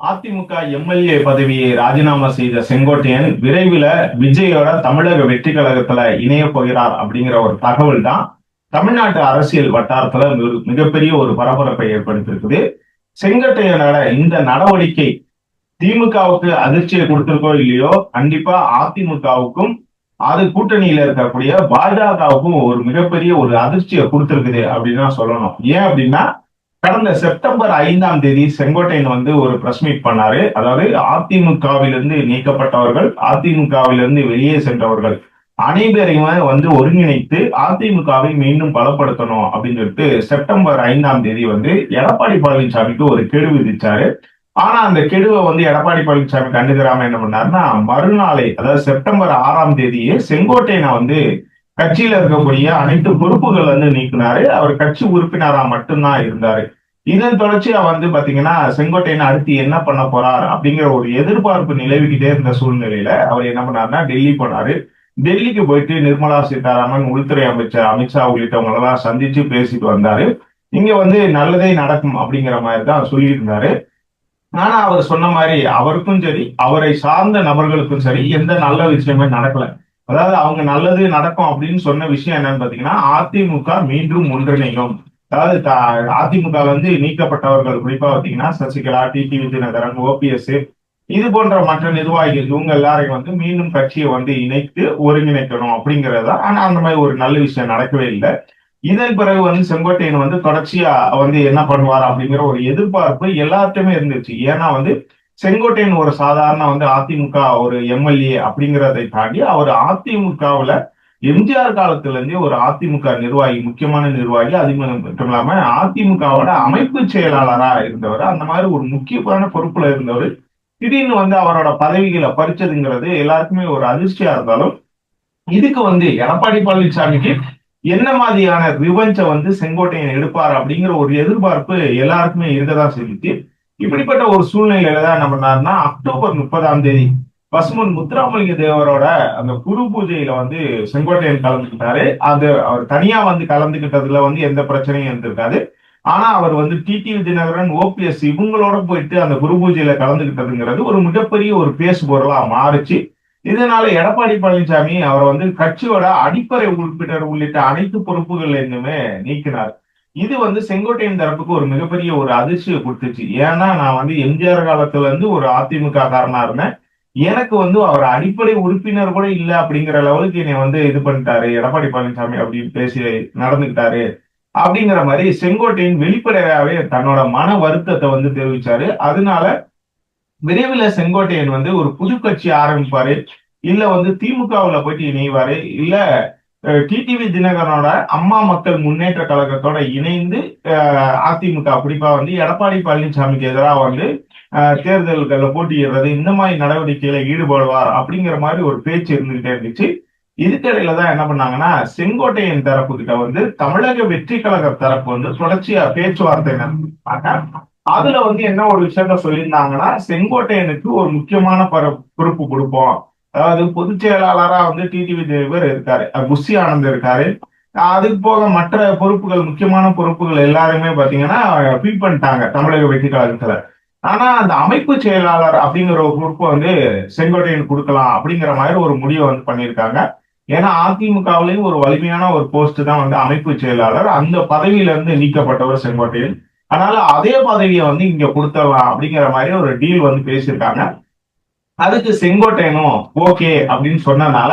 AIADMK MLA பதவியை ராஜினாமா செய்த செங்கோட்டையன் விரைவில் விஜயோட தமிழக வெற்றி கழகத்துல இணைய போகிறார் அப்படிங்கிற ஒரு தகவல் தான் தமிழ்நாட்டு அரசியல் வட்டாரத்துல மிகப்பெரிய ஒரு பரபரப்பை ஏற்படுத்தியிருக்குது. செங்கோட்டையனோட இந்த நடவடிக்கை திமுகவுக்கு அதிர்ச்சியை கொடுத்திருக்கோ இல்லையோ கண்டிப்பா அதிமுகவுக்கும் அது கூட்டணியில இருக்கக்கூடிய பாஜகவுக்கும் ஒரு மிகப்பெரிய ஒரு அதிர்ச்சியை கொடுத்திருக்குது அப்படின்னு சொல்லணும். ஏன் அப்படின்னா கடந்த செப்டம்பர் ஐந்தாம் தேதி செங்கோட்டையன் வந்து ஒரு பிரஸ் மீட் பண்ணாரு. அதாவது அதிமுகவிலிருந்து நீக்கப்பட்டவர்கள் அதிமுகவிலிருந்து வெளியே சென்றவர்கள் அனைவரையுமே வந்து ஒருங்கிணைத்து அதிமுகவை மீண்டும் பலப்படுத்தணும் அப்படின்னு சொல்லிட்டு செப்டம்பர் ஐந்தாம் தேதி வந்து எடப்பாடி பழனிசாமிக்கு ஒரு கெடு விதிச்சாரு. ஆனா அந்த கெடுவை வந்து எடப்பாடி பழனிசாமி கண்டுக்கிறாம என்ன பண்ணாருன்னா மறுநாளை அதாவது செப்டம்பர் ஆறாம் தேதியே செங்கோட்டையனை வந்து கட்சியில இருக்கக்கூடிய அனைத்து பொறுப்புகள் வந்து நீக்கினாரு. அவர் கட்சி உறுப்பினரா மட்டும்தான் இருந்தாரு. இதன் தொடர்ச்சியா வந்து பாத்தீங்கன்னா செங்கோட்டையன் அடுத்து என்ன பண்ண போறார் அப்படிங்கிற ஒரு எதிர்பார்ப்பு நிலவிக்கிட்டே இருந்த சூழ்நிலையில அவர் என்ன பண்ணாருன்னா டெல்லி போனாரு. டெல்லிக்கு போயிட்டு நிர்மலா சீதாராமன் உள்துறை அமைச்சர் அமித்ஷா உள்ளிட்டவங்க எல்லாம் சந்திச்சு பேசிட்டு வந்தாரு. இங்க வந்து நல்லதே நடக்கும் அப்படிங்கிற மாதிரி தான் சொல்லியிருந்தாரு. ஆனா அவர் சொன்ன மாதிரி அவருக்கும் சரி அவரை சார்ந்த நபர்களுக்கும் சரி எந்த நல்ல விஷயமே நடக்கல. அதாவது அவங்க நல்லது நடக்கும் அப்படின்னு சொன்ன விஷயம் என்னன்னு பாத்தீங்கன்னா அதிமுக மீண்டும் ஒன்றிணையும். அதாவது அதிமுக வந்து நீக்கப்பட்டவர்கள் குறிப்பா பார்த்தீங்கன்னா சசிகலா டிடி விஜயநகரன் ஓபிஎஸ் இது போன்ற மற்ற நிர்வாகிகள் இவங்க எல்லாரையும் வந்து மீண்டும் கட்சியை வந்து இணைத்து ஒருங்கிணைக்கணும் அப்படிங்கறதா ஆனா அந்த மாதிரி ஒரு நல்ல விஷயம் நடக்கவே இல்லை. இதன் பிறகு வந்து செங்கோட்டையன் வந்து தொடர்ச்சியா வந்து என்ன பண்ணுவார் அப்படிங்கிற ஒரு எதிர்பார்ப்பு எல்லாத்தையுமே இருந்துச்சு. ஏன்னா வந்து செங்கோட்டையன் ஒரு சாதாரண வந்து அதிமுக ஒரு எம்எல்ஏ அப்படிங்கிறதை தாண்டி அவர் அதிமுகவுல எம்ஜிஆர் காலத்துல இருந்தே ஒரு அதிமுக நிர்வாகி முக்கியமான நிர்வாகி அதிமுக மட்டும் இல்லாம அதிமுகவோட அமைப்பு செயலாளரா இருந்தவர். அந்த மாதிரி ஒரு முக்கியமான பொறுப்புல இருந்தவர். திடீர்னு வந்து அவரோட பதவிகளை பறிச்சதுங்கிறது எல்லாருக்குமே ஒரு அதிர்ச்சியா இருந்தாலும் இதுக்கு வந்து எடப்பாடி பழனிசாமிக்கு என்ன மாதிரியான விபஞ்ச வந்து செங்கோட்டையன் எடுப்பார் அப்படிங்கிற ஒரு எதிர்பார்ப்பு எல்லாருக்குமே இருக்கதான் செஞ்சுச்சு இப்படிப்பட்ட ஒரு சூழ்நிலையில தான் என்ன பண்ணாருன்னா அக்டோபர் முப்பதாம் தேதி பசுமன் முத்துராமலிங்க தேவரோட அந்த குரு பூஜையில வந்து செங்கோட்டையன் கலந்துக்கிட்டாரு. அது அவர் தனியா வந்து கலந்துக்கிட்டதுல வந்து எந்த பிரச்சனையும் இருந்திருக்காது. ஆனா அவர் வந்து டிடிவி தினகரன் ஓபிஎஸ் இவங்களோட போயிட்டு அந்த குரு பூஜையில கலந்துக்கிட்டதுங்கிறது ஒரு மிகப்பெரிய ஒரு பேசு பொருளா மாறுச்சு. இதனால எடப்பாடி பழனிசாமி அவரை வந்து கட்சியோட அடிப்படை உறுப்பினர் உள்ளிட்ட அனைத்து பொறுப்புகள்ல நீக்கினார். இது வந்து செங்கோட்டையன் தரப்புக்கு ஒரு மிகப்பெரிய ஒரு அதிர்ச்சியை கொடுத்துச்சு. ஏன்னா நான் வந்து எம்ஜிஆர் காலத்துல இருந்து ஒரு அதிமுக காரனா இருந்தேன். எனக்கு வந்து அவர் அடிப்படை உறுப்பினர் கூட இல்ல அப்படிங்கிற லெவலுக்கு என்னை வந்து இது பண்ணிட்டாரு. எடப்பாடி பழனிசாமி அப்படின்னு பேசி நடந்துக்கிட்டாரு. அப்படிங்கிற மாதிரி செங்கோட்டையின் வெளிப்படையாவே தன்னோட மன வருத்தத்தை வந்து தெரிவிச்சாரு. அதனால விரைவில் செங்கோட்டையன் வந்து ஒரு புது கட்சி ஆரம்பிப்பாரு. இல்ல வந்து திமுகவுல போயிட்டு இணைவாரு. இல்ல டிடிவி தினகரனோட அம்மா மக்கள் முன்னேற்ற கழகத்தோட இணைந்து அஹ், அதிமுக குறிப்பா வந்து எடப்பாடி பழனிசாமிக்கு எதிராக வந்து தேர்தல்களில் போட்டியிடுறது இந்த மாதிரி நடவடிக்கையில ஈடுபடுவார் அப்படிங்கிற மாதிரி ஒரு பேச்சு இருந்துகிட்டே இருந்துச்சு. இதுக்கிடையில தான் என்ன பண்ணாங்கன்னா செங்கோட்டையன் தரப்பு கிட்ட வந்து தமிழக வெற்றி கழக தரப்பு வந்து தொடர்ச்சியா பேச்சுவார்த்தை அதுல வந்து என்ன ஒரு விஷயத்த சொல்லியிருந்தாங்கன்னா செங்கோட்டையனுக்கு ஒரு முக்கியமான பர- பொறுப்பு கொடுப்போம். அதாவது பொதுச் செயலாளரா வந்து டிடிவி தேவர் இருக்காரு அஹ் ஆனந்த் இருக்காரு. அதுக்கு போக மற்ற பொறுப்புகள் முக்கியமான பொறுப்புகள் எல்லாருமே பாத்தீங்கன்னா ஃபீல் பண்ணிட்டாங்க தமிழக வெற்றி கழகத்துல. ஆனா அந்த அமைப்பு செயலாளர் அப்படிங்கிற ஒரு பொறுப்பை வந்து செங்கோட்டையன் கொடுக்கலாம் அப்படிங்கிற மாதிரி ஒரு முடிவை வந்து பண்ணியிருக்காங்க. ஏன்னா அதிமுகவிலையும் ஒரு வலிமையான ஒரு போஸ்ட் தான் வந்து அமைப்பு செயலாளர். அந்த பதவியில இருந்து நீக்கப்பட்டவர் செங்கோட்டையன். அதனால அதே பதவியை வந்து இங்க கொடுத்துடலாம் அப்படிங்கிற மாதிரி ஒரு டீல் வந்து பேசியிருக்காங்க. அதுக்கு செங்கோட்டையனும் ஓகே அப்படின்னு சொன்னனால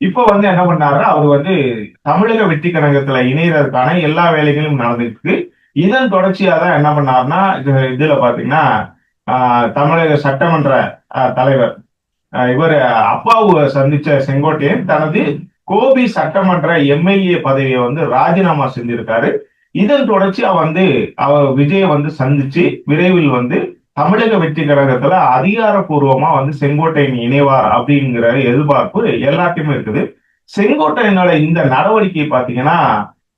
இப்ப வந்து என்ன பண்ணாரு அவர் வந்து தமிழக வெற்றி கழகத்துல இணையறதுக்கான எல்லா வேலைகளும் நடந்துருக்கு இதன் தொடர்ச்சியா தான் என்ன பண்ணாருன்னா இதுல பாத்தீங்கன்னா ஆஹ், தமிழக சட்டமன்ற ஆஹ், தலைவர். இவர் அப்பாவு சந்திச்ச செங்கோட்டையன் தனது கோபி சட்டமன்ற எம்எல்ஏ பதவியை வந்து ராஜினாமா செஞ்சிருக்காரு. இதன் தொடர்ச்சியா வந்து அவர் விஜயை வந்து சந்திச்சு விரைவில் வந்து தமிழக வெற்றி கழகத்துல அதிகாரப்பூர்வமா வந்து செங்கோட்டையன் இணைவார் அப்படிங்கிற எதிர்பார்ப்பு எல்லாத்தையுமே இருக்குது. செங்கோட்டையனோட இந்த நடவடிக்கை பாத்தீங்கன்னா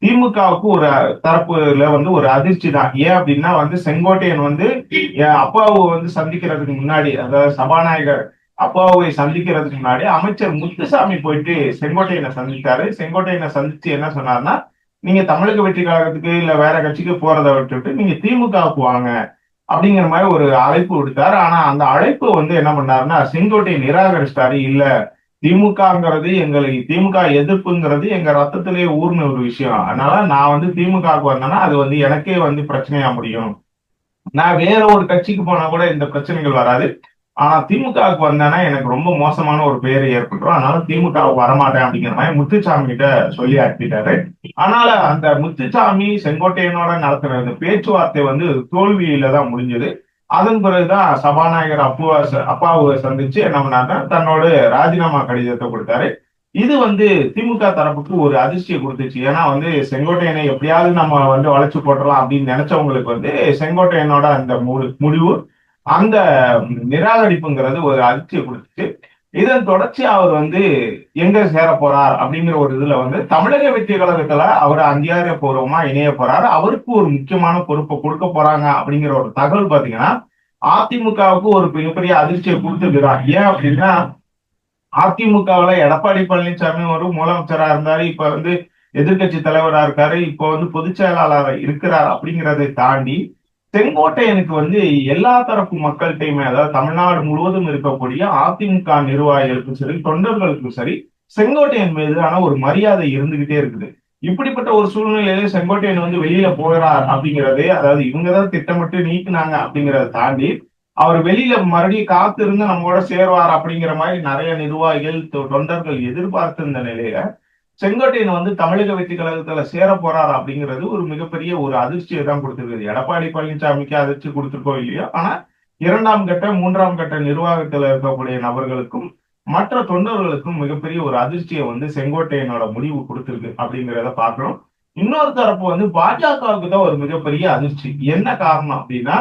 திமுகவுக்கு ஒரு தரப்புல வந்து ஒரு அதிர்ச்சி தான். ஏன் அப்படின்னா வந்து செங்கோட்டையன் வந்து அப்பாவை வந்து சந்திக்கிறதுக்கு முன்னாடி அதாவது சபாநாயகர் அப்பாவை சந்திக்கிறதுக்கு முன்னாடி அமைச்சர் முத்துசாமி போயிட்டு செங்கோட்டையனை சந்தித்தாரு. செங்கோட்டையனை சந்திச்சு என்ன சொன்னார்னா நீங்க தமிழக வெற்றி கழகத்துக்கு இல்ல வேற கட்சிக்கு போறதை விட்டுட்டு நீங்க திமுகவுக்கு வாங்க. அப்படிங்கிற மாதிரி ஒரு அழைப்பு விடுத்தாரு. ஆனா அந்த அழைப்பு வந்து என்ன பண்ணாருன்னா செங்கோட்டையை நிராகரிச்சிட்டாரு. இல்ல திமுகங்கிறது எங்களுக்கு திமுக எதிர்ப்புங்கிறது எங்க ரத்தத்திலேயே ஊர்ன ஒரு விஷயம். அதனால நான் வந்து திமுகவுக்கு வந்தேன்னா அது வந்து எனக்கே வந்து பிரச்சனையா முடியும். நான் வேற ஒரு கட்சிக்கு போனா கூட இந்த பிரச்சனைகள் வராது. ஆனா திமுகவுக்கு வந்தேன்னா எனக்கு ரொம்ப மோசமான ஒரு பேரை ஏற்பட்டுரும். அதனால திமுகவுக்கு வரமாட்டேன் அப்படிங்கிற மாதிரி முத்துச்சாமி கிட்ட சொல்லி அனுப்பிட்டாரு. அதனால அந்த முத்துசாமி செங்கோட்டையனோட நடத்துற இந்த பேச்சுவார்த்தை வந்து தோல்வியில தான் முடிஞ்சது. அதன் பிறகுதான் சபாநாயகர் அப்புவா அப்பாவை சந்திச்சு என்ன பண்ணாருன்னா தன்னோட ராஜினாமா கடிதத்தை கொடுத்தாரு. இது வந்து திமுக தரப்புக்கு ஒரு அதிர்ச்சியை கொடுத்துச்சு. ஏன்னா வந்து செங்கோட்டையனை எப்படியாவது நம்ம வந்து வளைச்சு போட்டுடலாம் அப்படின்னு நினைச்சவங்களுக்கு வந்து செங்கோட்டையனோட அந்த முடிவு அந்த நிராகரிப்புங்கிறது ஒரு அதிர்ச்சியை கொடுத்துச்சு. இதன் தொடர்ச்சி அவர் வந்து எங்க சேர போறார் அப்படிங்கிற ஒரு இதுல வந்து தமிழக வெற்றி கழகத்துல அவர் அங்கீகாரப்பூர்வமா இணைய போறாரு. அவருக்கு ஒரு முக்கியமான பொறுப்பை கொடுக்க போறாங்க அப்படிங்கிற ஒரு தகவல் பாத்தீங்கன்னா அதிமுகவுக்கு ஒரு மிகப்பெரிய அதிர்ச்சியை கொடுத்துருக்கிறார் ஏன் அப்படின்னா அதிமுகவுல எடப்பாடி பழனிசாமி ஒரு முதலமைச்சரா இருந்தாரு இப்ப வந்து எதிர்கட்சி தலைவரா இருக்காரு இப்ப வந்து பொதுச் செயலாளர் இருக்கிறார் அப்படிங்கிறதை தாண்டி செங்கோட்டையனுக்கு வந்து எல்லா தரப்பு மக்கள்கிட்டையுமே அதாவது தமிழ்நாடு முழுவதும் இருக்கக்கூடிய அதிமுக நிர்வாகிகளுக்கும் சரி தொண்டர்களுக்கும் சரி செங்கோட்டையன் மீதான ஒரு மரியாதை இருந்துகிட்டே இருக்குது. இப்படிப்பட்ட ஒரு சூழ்நிலையில செங்கோட்டையன் வந்து வெளியில போகிறார் அப்படிங்கிறதே அதாவது இவங்கதான் திட்டமிட்டு நீக்கினாங்க அப்படிங்கிறத தாண்டி அவர் வெளியில மறுபடியும் காத்திருந்து நம்மளோட சேருவார் அப்படிங்கிற மாதிரி நிறைய நிர்வாகிகள் தொண்டர்கள் எதிர்பார்த்திருந்த நிலையில செங்கோட்டையன் வந்து தமிழக வெற்றி கழகத்துல சேர போறார் அப்படிங்கிறது ஒரு மிகப்பெரிய ஒரு அதிர்ச்சியை தான் கொடுத்திருக்குது. எடப்பாடி பழனிசாமிக்கு அதிர்ச்சி கொடுத்துருக்கோம் இல்லையோ? ஆனா இரண்டாம் கட்ட மூன்றாம் கட்ட நிர்வாகத்துல இருக்கக்கூடிய நபர்களுக்கும் மற்ற தொண்டர்களுக்கும் மிகப்பெரிய ஒரு அதிர்ச்சியை வந்து செங்கோட்டையனோட முடிவு கொடுத்திருக்கு அப்படிங்கிறத பாக்குறோம் இன்னொரு தரப்பு வந்து பாஜகவுக்கு தான் ஒரு மிகப்பெரிய அதிர்ச்சி. என்ன காரணம் அப்படின்னா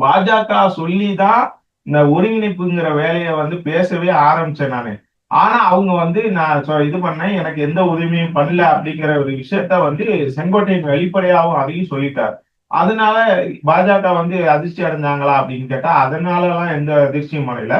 பாஜக சொல்லிதான் இந்த ஒருங்கிணைப்புங்கிற வேலையை வந்து பேசவே ஆரம்பிச்சேன் நானு. ஆனா அவங்க வந்து நான் இது பண்ணேன். எனக்கு எந்த உதவியும் பண்ணல அப்படிங்கிற ஒரு விஷயத்த வந்து செங்கோட்டையின் வெளிப்படையாகவும் அதையும் சொல்லிட்டார். அதனால பாஜக வந்து அதிர்ச்சி அடைஞ்சாங்களா அப்படின்னு கேட்டா அதனால எல்லாம் எந்த அதிர்ச்சியும் அடையல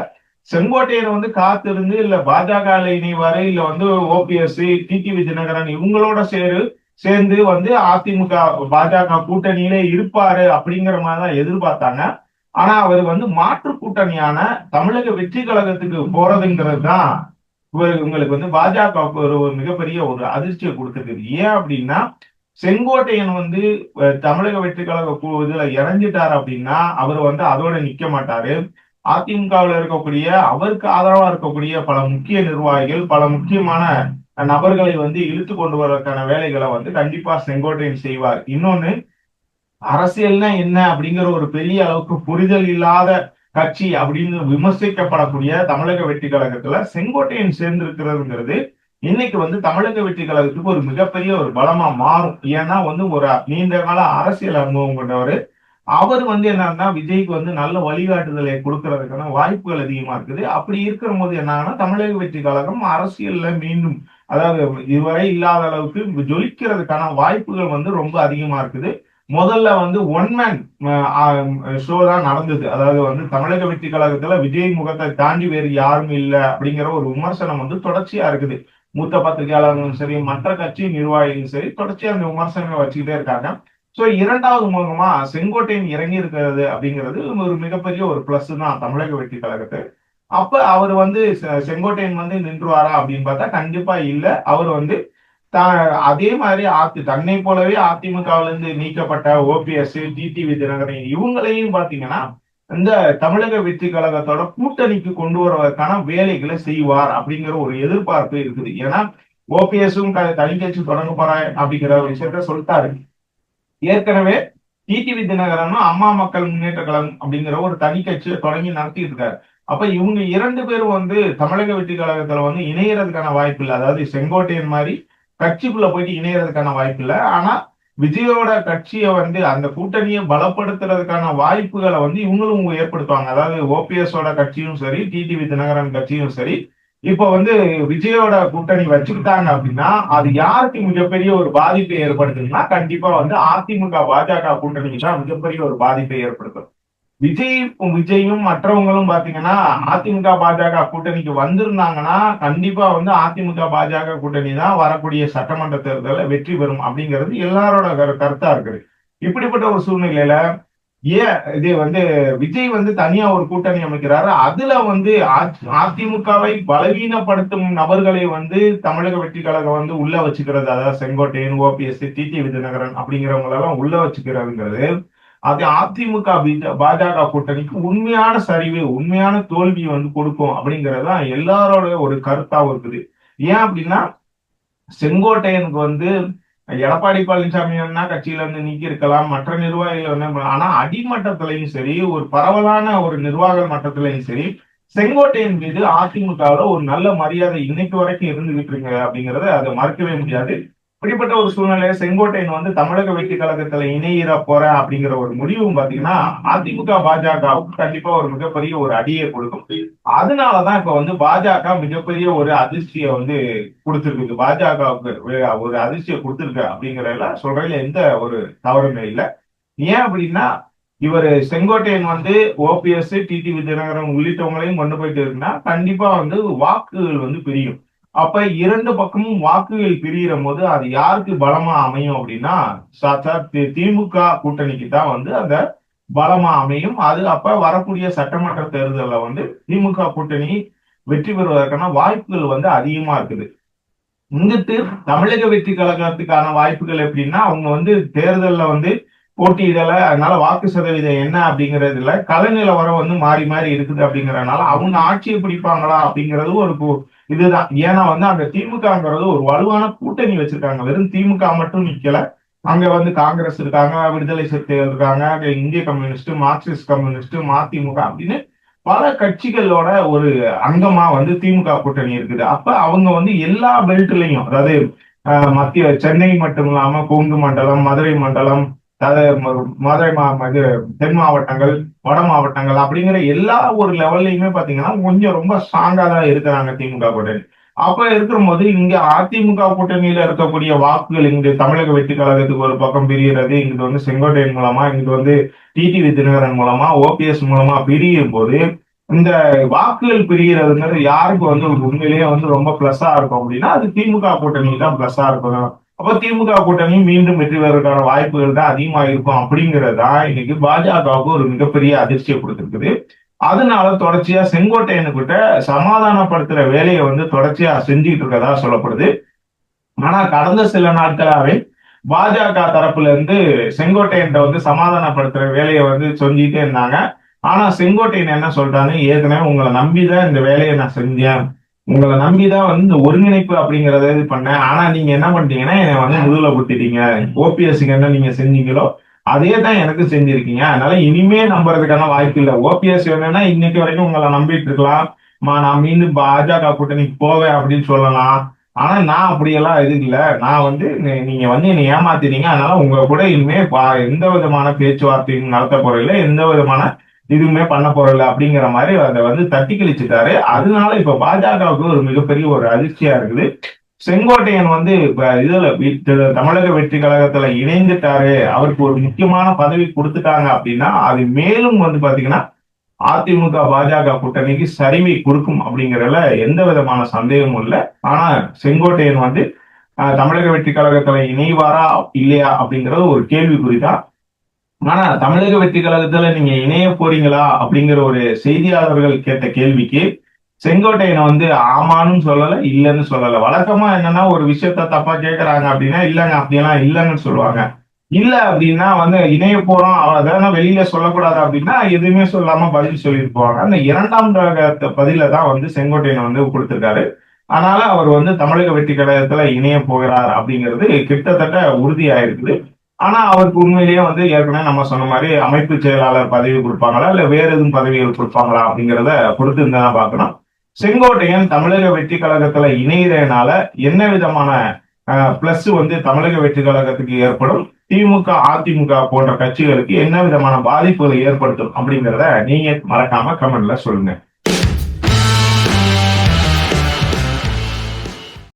செங்கோட்டையன் வந்து காத்திருந்து இல்ல பாஜக இணைவாரு இல்ல வந்து ஓபிஎஸ் டிடிவி தினகரன் இவங்களோட சேரு சேர்ந்து வந்து அதிமுக பாஜக கூட்டணியிலே இருப்பாரு அப்படிங்கிற மாதிரிதான் எதிர்பார்த்தாங்க. ஆனா அவர் வந்து மாற்று கூட்டணியான தமிழக வெற்றி கழகத்துக்கு போறதுங்கிறது தான் உங்களுக்கு வந்து பாஜகவுக்கு ஒரு மிகப்பெரிய ஒரு அதிர்ச்சியை கொடுத்துருக்கு ஏன் அப்படின்னா செங்கோட்டையன் வந்து தமிழக வெற்றி கழக இதுல இறஞ்சிட்டாரு அப்படின்னா அவர் வந்து அதோட நிக்க மாட்டாரு. அதிமுகவில் இருக்கக்கூடிய அவருக்கு ஆதரவா இருக்கக்கூடிய பல முக்கிய நிர்வாகிகள் பல முக்கியமான நபர்களை வந்து இழுத்து கொண்டு வருவதற்கான வேலைகளை வந்து கண்டிப்பா செங்கோட்டையன் செய்வார். இன்னொன்னு அரசியல்னா என்ன அப்படிங்கிற ஒரு பெரிய அளவுக்கு புரிதல் இல்லாத கட்சி அப்படின்னு விமர்சிக்கப்படக்கூடிய தமிழக வெற்றி கழகத்துல செங்கோட்டையன் சேர்ந்திருக்கிறதுங்கிறது இன்னைக்கு வந்து தமிழக வெற்றி கழகத்துக்கு ஒரு மிகப்பெரிய ஒரு பலமா மாறும். ஏன்னா வந்து ஒரு நீண்ட கால அரசியல் அனுபவம் கொண்டவர். அவர் வந்து என்னன்னா விஜய்க்கு வந்து நல்ல வழிகாட்டுதலை கொடுக்கறதுக்கான வாய்ப்புகள் அதிகமா இருக்குது. அப்படி இருக்கிற போது என்னன்னா தமிழக வெற்றி கழகம் அரசியல்ல மீண்டும் அதாவது இதுவரை இல்லாத அளவுக்கு ஜொலிக்கிறதுக்கான வாய்ப்புகள் வந்து ரொம்ப அதிகமா இருக்குது. முதல்ல வந்து ஒன் மேன் ஷோ தான் நடந்தது. அதாவது வந்து தமிழக வெற்றி கழகத்துல விஜய் முகத்தை தாண்டி வேறு யாரும் இல்லை அப்படிங்கிற ஒரு விமர்சனம் வந்து தொடர்ச்சியா இருக்குது. மூத்த பத்திரிகையாளர்களும் சரி மற்ற கட்சி நிர்வாகிகளும் சரி தொடர்ச்சியா அந்த விமர்சனங்களை வச்சுக்கிட்டே இருக்காங்க. ஸோ இரண்டாவது முகமா செங்கோட்டையன் இறங்கி இருக்கிறது அப்படிங்கிறது ஒரு மிகப்பெரிய ஒரு பிளஸ் தான் தமிழக வெற்றி கழகத்து. அப்ப அவர் வந்து செங்கோட்டையன் வந்து நின்றுவாரா அப்படின்னு பார்த்தா கண்டிப்பா இல்லை. அவர் வந்து அதே மாதிரி அதி தன்னை போலவே அதிமுகவிலிருந்து நீக்கப்பட்ட ஓபிஎஸ் டிடிவி தினகரன் இவங்களையும் பாத்தீங்கன்னா இந்த தமிழக வெற்றி கழகத்தோட கூட்டணிக்கு கொண்டு வருவதற்கான வேலைகளை செய்வார் அப்படிங்கிற ஒரு எதிர்பார்ப்பு இருக்குது. ஏன்னா ஓபிஎஸும் தனிக்கட்சி தொடங்க போறேன் அப்படிங்கிற ஒரு விஷயத்த சொல்லிட்டாரு. ஏற்கனவே டிடிவி தினகரனும் அம்மா மக்கள் முன்னேற்ற கழகம் அப்படிங்கிற ஒரு தனி கட்சியை தொடங்கி நடத்திட்டு இருக்காரு அப்ப இவங்க இரண்டு பேரும் வந்து தமிழக வெற்றி கழகத்துல வந்து இணையறதுக்கான வாய்ப்பு இல்லை. அதாவது செங்கோட்டையன் மாதிரி கட்சிக்குள்ள போயிட்டு இணையறதுக்கான வாய்ப்பு இல்லை. ஆனா விஜயோட கட்சியை வந்து அந்த கூட்டணியை பலப்படுத்துறதுக்கான வாய்ப்புகளை வந்து இவங்களும் ஏற்படுத்துவாங்க. அதாவது ஓபிஎஸோட கட்சியும் சரி டிடிவி தினகரன் கட்சியும் சரி இப்போ வந்து விஜயோட கூட்டணி வச்சுக்கிட்டாங்க அப்படின்னா அது யாருக்கு மிகப்பெரிய ஒரு பாதிப்பை ஏற்படுத்துதுன்னா கண்டிப்பா வந்து அதிமுக பாஜக கூட்டணிக்கு தான் மிகப்பெரிய ஒரு பாதிப்பை ஏற்படுத்தும். விஜய் விஜயும் மற்றவங்களும் பாத்தீங்கன்னா அதிமுக பாஜக கூட்டணிக்கு வந்திருந்தாங்கன்னா கண்டிப்பா வந்து அதிமுக பாஜக கூட்டணி தான் வரக்கூடிய சட்டமன்ற தேர்தலில் வெற்றி பெறும் அப்படிங்கிறது எல்லாரோட கருத்தா இருக்குது. இப்படிப்பட்ட ஒரு சூழ்நிலையில ஏன் இது வந்து விஜய் வந்து தனியா ஒரு கூட்டணி அமைக்கிறாரு. அதுல வந்து அதிமுகவை பலவீனப்படுத்தும் நபர்களை வந்து தமிழக வெற்றி கழகம் வந்து உள்ள வச்சுக்கிறது. அதாவது செங்கோட்டையன் ஓபிஎஸ் டிடி விஜயநகரன் அப்படிங்கிறவங்களெல்லாம் உள்ள வச்சுக்கிறதுங்கிறது அது அதிமுக பாஜக கூட்டணிக்கு உண்மையான சரிவு உண்மையான தோல்வியை வந்து கொடுக்கும் அப்படிங்கறதா எல்லாரோட ஒரு கருத்தாவும் இருக்குது. ஏன் அப்படின்னா செங்கோட்டையனுக்கு வந்து எடப்பாடி பழனிசாமி என்ன கட்சியில இருந்து நீக்கி இருக்கலாம் மற்ற நிர்வாகிகள் என்ன ஆனா அடிமட்டத்திலையும் சரி ஒரு பரவலான ஒரு நிர்வாக மட்டத்திலையும் சரி செங்கோட்டையன் மீது அதிமுகவில் ஒரு நல்ல மரியாதை இன்னைக்கு வரைக்கும் இருந்துகிட்டு இருக்கு அப்படிங்கறத அதை மறக்கவே முடியாது. அப்படிப்பட்ட ஒரு சூழ்நிலையில செங்கோட்டையன் வந்து தமிழக வெற்றி கழகத்துல இணையிற போற அப்படிங்கிற ஒரு முடிவும் பாத்தீங்கன்னா அதிமுக பாஜகவுக்கு கண்டிப்பா ஒரு மிகப்பெரிய ஒரு அடியை கொடுக்கும் அதனாலதான் இப்ப வந்து பாஜக மிகப்பெரிய ஒரு அதிர்ஷ்டியை வந்து கொடுத்துருக்கு பாஜகவுக்கு ஒரு அதிர்ச்சியை கொடுத்துருக்கு அப்படிங்கறதுல சொல்றதுல எந்த ஒரு தவறுமே இல்லை. ஏன் அப்படின்னா இவர் செங்கோட்டையன் வந்து ஓபிஎஸ் டிடி தினகரன் உள்ளிட்டவங்களையும் கொண்டு போயிட்டு இருக்குன்னா கண்டிப்பா வந்து வாக்குகள் வந்து பிரியும். அப்ப இரண்டு பக்கமும் வாக்குகள் பிரிகிற போது அது யாருக்கு பலமா அமையும் அப்படின்னா திமுக கூட்டணிக்கு தான் வந்து அந்த பலமா அமையும். அது அப்ப வரக்கூடிய சட்டமன்ற தேர்தல்ல வந்து திமுக கூட்டணி வெற்றி பெறுவதற்கான வாய்ப்புகள் வந்து அதிகமா இருக்குது. இங்கிட்டு தமிழக வெற்றி கழகத்துக்கான வாய்ப்புகள் எப்படின்னா அவங்க வந்து தேர்தல்ல வந்து போட்டியிடல அதனால வாக்கு சதவீதம் என்ன அப்படிங்கறதுல கள நிலவரம் வந்து மாறி மாறி இருக்குது அப்படிங்கறதுனால அவங்க ஆட்சியை பிடிப்பாங்களா அப்படிங்கிறது ஒரு இதுதான். ஏன்னா வந்து அங்க திமுகங்கிறது ஒரு வலுவான கூட்டணி வச்சிருக்காங்க. வெறும் திமுக மட்டும் நிக்கல. அங்க வந்து காங்கிரஸ் இருக்காங்க விடுதலை சிறுத்தைகள் இருக்காங்க இந்திய கம்யூனிஸ்ட் மார்க்சிஸ்ட் கம்யூனிஸ்ட் மதிமுக அப்படின்னு பல கட்சிகளோட ஒரு அங்கமா வந்து திமுக கூட்டணி இருக்குது. அப்ப அவங்க வந்து எல்லா பெல்ட்லயும் அதாவது மத்திய சென்னை மட்டும் இல்லாம கொங்கு மண்டலம் மதுரை மண்டலம் அதாவது மதுரை மா இது தென் மாவட்டங்கள் வட மாவட்டங்கள் அப்படிங்கிற எல்லா ஒரு லெவல்லையுமே பாத்தீங்கன்னா கொஞ்சம் ரொம்ப ஸ்ட்ராங்கா தான் இருக்கிறாங்க திமுக கூட்டணி. அப்ப இருக்கிற போது இங்க அதிமுக கூட்டணியில இருக்கக்கூடிய வாக்குகள் இங்கு தமிழக வெற்றி கழகத்துக்கு ஒரு பக்கம் பிரிகிறது. இங்கிட்டு வந்து செங்கோட்டையன் மூலமா இங்கிட்டு வந்து டிடி தினகரன் மூலமா ஓபிஎஸ் மூலமா பிரியும் போது இந்த வாக்குகள் பிரிகிறதுங்கிறது யாருக்கு வந்து உண்மையிலேயே வந்து ரொம்ப பிளஸ்ஸா இருக்கும் அப்படின்னா அது திமுக கூட்டணி தான் பிளஸ்ஸா இருக்கும் அப்ப திமுக கூட்டணி மீண்டும் வெற்றி பெறுவதற்கான வாய்ப்புகள் தான் அதிகமா இருக்கும் அப்படிங்கிறது தான் இன்னைக்கு பாஜகவுக்கு ஒரு மிகப்பெரிய அதிர்ச்சியை கொடுத்திருக்குது. அதனால தொடர்ச்சியா செங்கோட்டையனுக்கிட்ட சமாதானப்படுத்துற வேலையை வந்து தொடர்ச்சியா செஞ்சுட்டு இருக்கதா சொல்லப்படுது. ஆனா கடந்த சில நாட்களாவே பாஜக தரப்புல இருந்து செங்கோட்டையன் வந்து சமாதானப்படுத்துற வேலையை வந்து செஞ்சுட்டே இருந்தாங்க. ஆனா செங்கோட்டையன் என்ன சொல்றாங்க ஏற்கனவே உங்களை நம்பிதான் இந்த வேலையை நான் செஞ்சேன். உங்களை நம்பிதான் வந்து ஒருங்கிணைப்பு அப்படிங்கறத இது பண்ணேன். ஆனா நீங்க என்ன பண்ணிட்டீங்கன்னா என்னை வந்து முதுகுல குத்திட்டீங்க. ஓபிஎஸ்க்கு என்ன நீங்க செஞ்சீங்களோ அதே தான் எனக்கு செஞ்சிருக்கீங்க. அதனால இனிமே நம்புறதுக்கான வாய்ப்பு இல்லை. ஓபிஎஸ் வேணும்னா இன்னைக்கு வரைக்கும் உங்களை நம்பிட்டு இருக்கலாம். மா நான் மீண்டும் பாஜக கூட்டணிக்கு போவேன் அப்படின்னு சொல்லலாம். ஆனா நான் அப்படியெல்லாம் இது இல்ல. நான் வந்து நீங்க வந்து என்னை ஏமாத்தினீங்க அதனால உங்க கூட இனிமே பா- எந்த விதமான பேச்சுவார்த்தையும் நடத்த போறதில்லை. எந்த விதமான எதுவுமே பண்ண போறல அப்படிங்கிற மாதிரி அதை வந்து தட்டி கழிச்சுட்டாரு. அதனால இப்ப பாஜகவுக்கு ஒரு மிகப்பெரிய ஒரு அதிர்ச்சியா இருக்குது. செங்கோட்டையன் வந்து இப்ப இதுல தமிழக வெற்றி கழகத்துல இணைந்துட்டாரு. அவருக்கு ஒரு முக்கியமான பதவி கொடுத்துட்டாங்க அப்படின்னா அது மேலும் வந்து பாத்தீங்கன்னா அதிமுக பாஜக கூட்டணிக்கு சரிவை கொடுக்கும் அப்படிங்கறதுல எந்த விதமான சந்தேகமும் இல்லை. ஆனா செங்கோட்டையன் வந்து தமிழக வெற்றி கழகத்துல இணைவாரா இல்லையா? அப்படிங்கறது ஒரு கேள்விக்குறி தான் ஆனா தமிழக வெற்றி கழகத்துல நீங்க இணைய போறீங்களா அப்படிங்கிற ஒரு செய்தியாளர்கள் கேட்ட கேள்விக்கு செங்கோட்டையனை வந்து ஆமான்னு சொல்லல இல்லைன்னு சொல்லல. வழக்கமா என்னன்னா ஒரு விஷயத்த தப்பா கேட்கறாங்க அப்படின்னா இல்லைங்க அப்படியெல்லாம் இல்லைன்னு சொல்லுவாங்க. இல்ல அப்படின்னா வந்து இணைய போறோம் அதான் வெளியில சொல்லக்கூடாது அப்படின்னா எதுவுமே சொல்லாம பதில் சொல்லிட்டு போவாங்க. அந்த இரண்டாம் ரக பதில தான் வந்து செங்கோட்டையன் வந்து கொடுத்திருக்காரு. அதனால அவர் வந்து தமிழக வெற்றி கழகத்துல இணைய போகிறார் அப்படிங்கிறது கிட்டத்தட்ட உறுதியாயிருக்குது. ஆனா அவருக்கு உண்மையிலேயே வந்து ஏற்கனவே நம்ம சொன்ன மாதிரி அமைப்பு செயலாளர் பதவி கொடுப்பாங்களா? இல்ல வேற எதுவும் பதவிகள் கொடுப்பாங்களா? அப்படிங்கிறத பொறுத்து இருந்தா பாக்கணும் செங்கோட்டையன் தமிழக வெற்றி கழகத்துல இணைகிறதுனால என்ன விதமான பிளஸ் வந்து தமிழக வெற்றி கழகத்துக்கு ஏற்படும்? திமுக அதிமுக போன்ற கட்சிகளுக்கு என்ன விதமான பாதிப்புகளை ஏற்படுத்தும்? அப்படிங்கிறத நீங்க மறக்காம கமெண்ட்ல சொல்லுங்க.